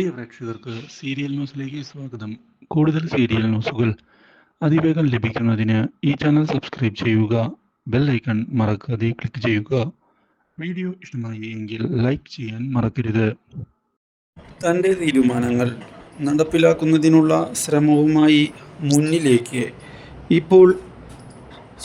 പ്രിയ പ്രേക്ഷകർക്ക് സീരിയൽ ന്യൂസിലേക്ക് സ്വാഗതം. കൂടുതൽ സീരിയൽ ന്യൂസുകൾ അതിവേഗം ലഭിക്കുന്നതിന് ഈ ചാനൽ സബ്സ്ക്രൈബ് ചെയ്യുക ബെൽ ഐക്കൺ മറക്കാതെ ക്ലിക്ക് ചെയ്യുക. വീഡിയോ ഇഷ്ടമായി എങ്കിൽ ലൈക്ക് ചെയ്യാൻ മറക്കരുത്. തന്റെ തീരുമാനങ്ങൾ നടപ്പിലാക്കുന്നതിനുള്ള ശ്രമവുമായി മുന്നിലേക്ക് ഇപ്പോൾ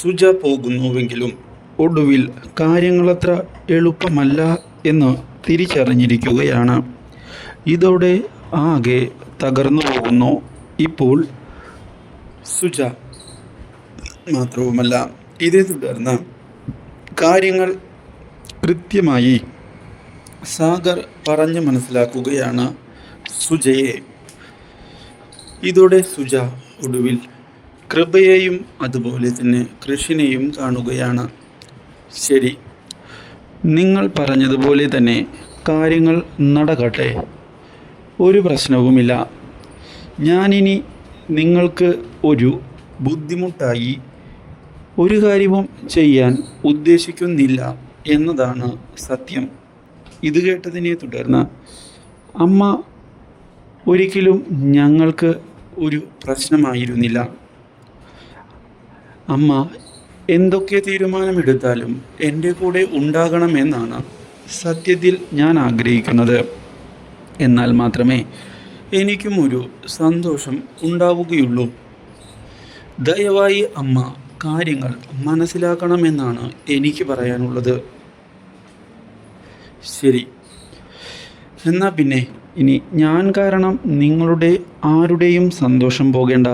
സുജ പോകുന്നുവെങ്കിലും ഒടുവിൽ കാര്യങ്ങളത്ര എളുപ്പമല്ല എന്ന് തിരിച്ചറിഞ്ഞിരിക്കുകയാണ്. ഇതോടെ ആകെ തകർന്നു പോകുന്നു. ഇപ്പോൾ സുജ മാത്രവുമല്ല ഇതേ തുടർന്ന് കാര്യങ്ങൾ കൃത്യമായി സാഗർ പറഞ്ഞു മനസ്സിലാക്കുകയാണ് സുജയെ. ഇതോടെ സുജ ഒടുവിൽ കൃപയെയും അതുപോലെ തന്നെ കൃഷിനെയും കാണുകയാണ്. ശരി നിങ്ങൾ പറഞ്ഞതുപോലെ തന്നെ കാര്യങ്ങൾ നടക്കട്ടെ. ഒരു പ്രശ്നവുമില്ല. ഞാനിനി നിങ്ങൾക്ക് ഒരു ബുദ്ധിമുട്ടായി ഒരു കാര്യവും ചെയ്യാൻ ഉദ്ദേശിക്കുന്നില്ല എന്നതാണ് സത്യം. ഇത് കേട്ടതിനെ തുടർന്ന് അമ്മ ഒരിക്കലും ഞങ്ങൾക്ക് ഒരു പ്രശ്നമായിരുന്നില്ല. അമ്മ എന്തൊക്കെ തീരുമാനമെടുത്താലും എന്റെ കൂടെ ഉണ്ടാകണമെന്നാണ് സത്യത്തിൽ ഞാൻ ആഗ്രഹിക്കുന്നത്. എന്നാൽ മാത്രമേ എനിക്കും ഒരു സന്തോഷം ഉണ്ടാവുകയുള്ളൂ. ദയവായി അമ്മ കാര്യങ്ങൾ മനസ്സിലാക്കണമെന്നാണ് എനിക്ക് പറയാനുള്ളത്. ശരി. എന്നാൽ പിന്നെ ഇനി ഞാൻ കാരണം നിങ്ങളുടെ ആരുടെയും സന്തോഷം പോകേണ്ട.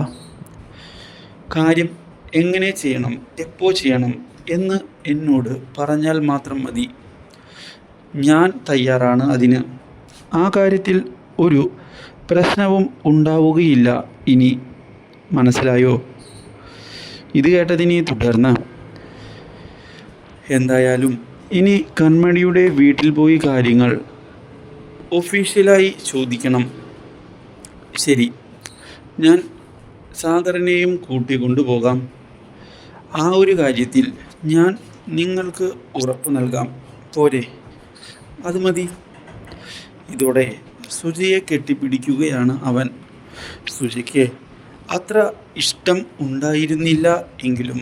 കാര്യം എങ്ങനെ ചെയ്യണം എപ്പോൾ ചെയ്യണം എന്ന് എന്നോട് പറഞ്ഞാൽ മാത്രം മതി. ഞാൻ തയ്യാറാണ് അതിന്. ആ കാര്യത്തിൽ ഒരു പ്രശ്നവും ഉണ്ടാവുകയില്ല ഇനി മനസ്സിലായോ? ഇത് കേട്ടതിനെ തുടർന്ന് എന്തായാലും ഇനി കൺമണിയുടെ വീട്ടിൽ പോയി കാര്യങ്ങൾ ഒഫീഷ്യലായി ചോദിക്കണം. ശരി ഞാൻ സാധാരണയും കൂട്ടിക്കൊണ്ടുപോകാം ആ ഒരു കാര്യത്തിൽ ഞാൻ നിങ്ങൾക്ക് ഉറപ്പ് നൽകാം. പോരെ അത് മതി. ഇതോടെ സുജയെ കെട്ടിപ്പിടിക്കുകയാണ് അവൻ. സുജയ്ക്ക് അത്ര ഇഷ്ടം ഉണ്ടായിരുന്നില്ല എങ്കിലും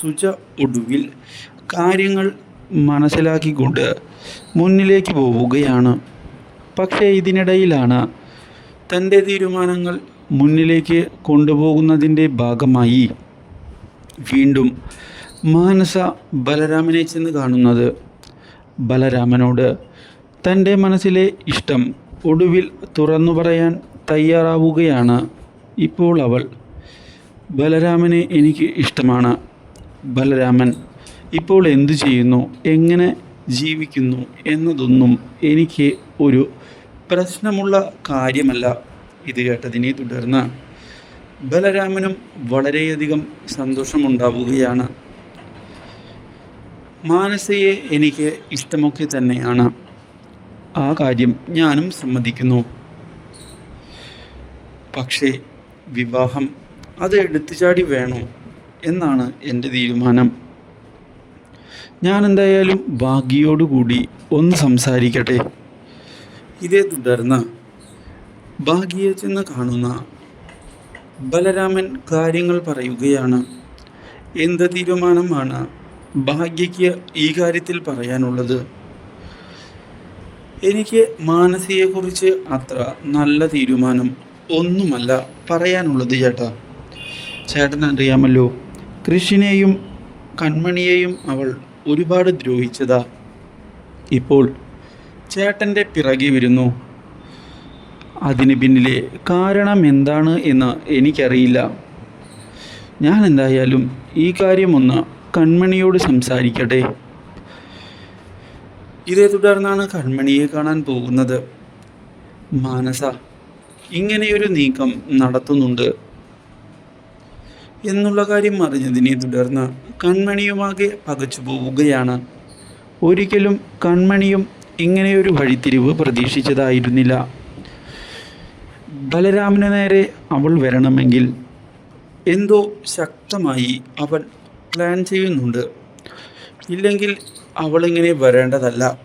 സുജ ഒടുവിൽ കാര്യങ്ങൾ മനസ്സിലാക്കിക്കൊണ്ട് മുന്നിലേക്ക് പോവുകയാണ്. പക്ഷേ ഇതിനിടയിലാണ് തന്റെ തീരുമാനങ്ങൾ മുന്നിലേക്ക് കൊണ്ടുപോകുന്നതിന്റെ ഭാഗമായി. വീണ്ടും മാനസ ബലരാമനെ ചെന്ന് കാണുന്നത്. ബലരാമനോട് തന്റെ മനസ്സിലെ ഇഷ്ടം ഒടുവിൽ തുറന്നു പറയാൻ തയ്യാറാവുകയാണ് ഇപ്പോൾ അവൾ. ബലരാമനെ എനിക്ക് ഇഷ്ടമാണ്. ബലരാമൻ ഇപ്പോൾ എന്തു ചെയ്യുന്നു? എങ്ങനെ ജീവിക്കുന്നു എന്നതൊന്നും എനിക്ക് ഒരു പ്രശ്നമുള്ള കാര്യമല്ല. ഇത് കേട്ടതിനെ തുടർന്ന് ബലരാമനും വളരെയധികം സന്തോഷമുണ്ടാവുകയാണ്. മാനസയെ എനിക്ക് ഇഷ്ടമൊക്കെ തന്നെയാണ്. ആ കാര്യം ഞാനും സമ്മതിക്കുന്നു. പക്ഷേ വിവാഹം അത് എടുത്തുചാടി വേണോ എന്നാണ് എന്റെ തീരുമാനം. ഞാൻ എന്തായാലും ഭാഗ്യയോടുകൂടി ഒന്ന് സംസാരിക്കട്ടെ. ഇതേ തുടർന്ന് ഭാഗ്യയെ ചെന്ന് കാണുന്ന ബലരാമൻ കാര്യങ്ങൾ പറയുകയാണ്. എന്ത് തീരുമാനമാണ് ഭാഗ്യയ്ക്ക് ഈ കാര്യത്തിൽ പറയാനുള്ളത്? എനിക്ക് മാനസിയെക്കുറിച്ച് അത്ര നല്ല തീരുമാനം ഒന്നുമല്ല പറയാനുള്ളത് ചേട്ടാ. ചേട്ടൻ അറിയാമല്ലോ കൃഷിനെയും കൺമണിയെയും അവൾ ഒരുപാട് ദ്രോഹിച്ചതാ. ഇപ്പോൾ ചേട്ടന്റെ പിറകെ വരുന്നു. അതിന് പിന്നിലെ കാരണം എന്താണ് എന്ന് എനിക്കറിയില്ല. ഞാൻ എന്തായാലും ഈ കാര്യമൊന്ന് കൺമണിയോട് സംസാരിക്കട്ടെ. ഇതേ തുടർന്നാണ് കൺമണിയെ കാണാൻ പോകുന്നത്. മാനസ ഇങ്ങനെയൊരു നീക്കം നടത്തുന്നുണ്ട് എന്നുള്ള കാര്യം അറിഞ്ഞതിനെ തുടർന്ന് കൺമണിയുമാകെ പകച്ചു പോവുകയാണ്. ഒരിക്കലും കൺമണിയും ഇങ്ങനെയൊരു വഴിത്തിരിവ് പ്രതീക്ഷിച്ചതായിരുന്നില്ല. ബലരാമന് നേരെ അവൾ വരണമെങ്കിൽ എന്തോ ശക്തമായി അവൻ പ്ലാൻ ചെയ്യുന്നുണ്ട്. ഇല്ലെങ്കിൽ അവളിങ്ങനെ വരേണ്ടതല്ല.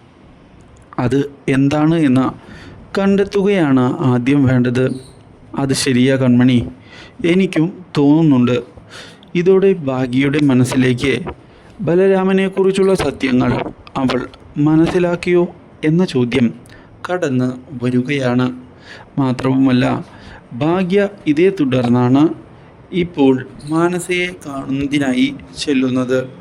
അത് എന്താണ് എന്ന് കണ്ടെത്തുകയാണ് ആദ്യം വേണ്ടത്. അത് ശരിയാ കൺമണി. എനിക്കും തോന്നുന്നുണ്ട്. ഇതോടെ ഭാഗ്യയുടെ മനസ്സിലേക്ക് ബലരാമനെക്കുറിച്ചുള്ള സത്യങ്ങൾ അവൾ മനസ്സിലാക്കിയോ എന്ന ചോദ്യം കടന്ന് വരികയാണ്. മാത്രവുമല്ല ഭാഗ്യ ഇതേ തുടർന്നാണ് ഇപ്പോൾ മാനസയെ കാണുന്നതിനായി ചെല്ലുന്നത്.